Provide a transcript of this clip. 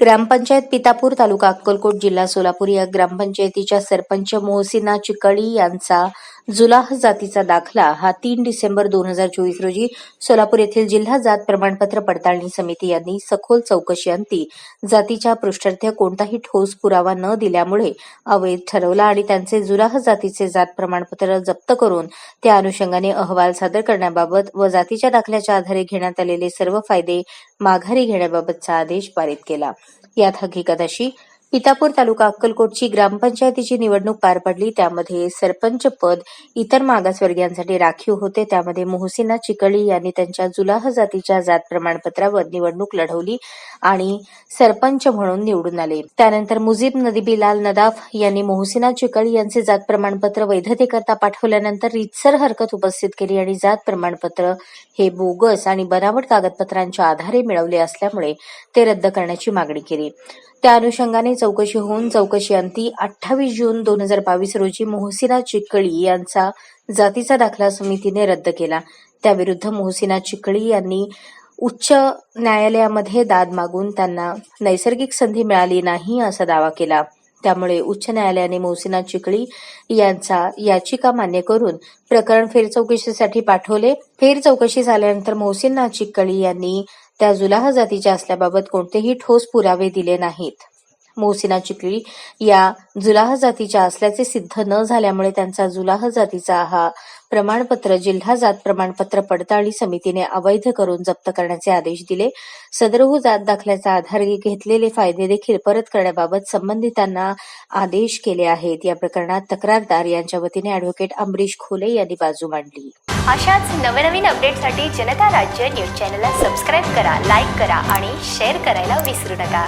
ग्रामपंचायत पितापूर तालुका अक्कलकोट जिल्हा सोलापूर या ग्रामपंचायतीच्या सरपंच मोहसिना चिकळी यांचा जुलाह जातीचा दाखला हा तीन डिसेंबर दोन हजार चोवीस रोजी सोलापूर येथील जिल्हा जात प्रमाणपत्र पडताळणी समिती यांनी सखोल चौकशी अंती जातीच्या पृष्ठार्थ कोणताही ठोस पुरावा न दिल्यामुळे अवैध ठरवला आणि त्यांचे जुलाह जातीचे जात प्रमाणपत्र जप्त करून त्या अनुषंगाने अहवाल सादर करण्याबाबत व जातीच्या दाखल्याच्या आधारे घेण्यात आलेले सर्व फायदे माघारी घेण्याबाबतचा आदेश पारित केला. यात हकीकत अशी पितापूर तालुका अक्कलकोटची ग्रामपंचायतीची निवडणूक पार पडली. त्यामध्ये सरपंच पद इतर मागासवर्गीयांसाठी राखीव होते. त्यामध्ये मोहसिना चिकळी यांनी त्यांच्या जुलाह जातीच्या जात प्रमाणपत्रावर निवडणूक लढवली आणि सरपंच म्हणून निवडून आले. त्यानंतर मुजीब नदीबीलाल नदाफ यांनी मोहसिना चिकळी यांचे जात प्रमाणपत्र वैधतेकरता पाठवल्यानंतर रितसर हरकत उपस्थित केली आणि जात प्रमाणपत्र हे बोगस आणि बनावट कागदपत्रांच्या आधारे मिळवले असल्यामुळे ते रद्द करण्याची मागणी केली. त्या अनुषंगाने चौकशी होऊन चौकशी अंती अठ्ठावीस जून दोन हजार बावीस रोजी मोहसिना चिकळी यांचा जातीचा दाखला समितीने रद्द केला. त्याविरुद्ध मोहसिना चिकळी यांनी उच्च न्यायालयामध्ये दाद मागून त्यांना नैसर्गिक संधी मिळाली नाही असा दावा केला. त्यामुळे उच्च न्यायालयाने मोहसिना चिकळी यांचा याचिका मान्य करून प्रकरण फेरचौकशीसाठी पाठवले. फेरचौकशी झाल्यानंतर मोहसिना चिकळी यांनी त्या जुलाह जातीच्या असल्याबाबत कोणतेही ठोस पुरावे दिले नाहीत. मोहसिना चिकळी या जुलाह जातीच्या असल्याचे सिद्ध न झाल्यामुळे त्यांचा जुलाह जातीचा हा प्रमाणपत्र जिल्हा जात प्रमाणपत्र पडताळणी समितीने अवैध करून जप्त करण्याचे आदेश दिले. सदरहू जात दाखल्याचा आधार घेतलेले फायदे देखील परत करण्याबाबत संबंधितांना आदेश केले आहेत. या प्रकरणात तक्रारदार यांच्या वतीने अॅडव्होकेट अमरीश खोले यांनी बाजू मांडली. अशाच नवनवीन अपडेटसाठी जनता राज्य न्यूज चॅनलला सबस्क्राईब करा लाईक करा आणि शेअर करायला विसरू नका.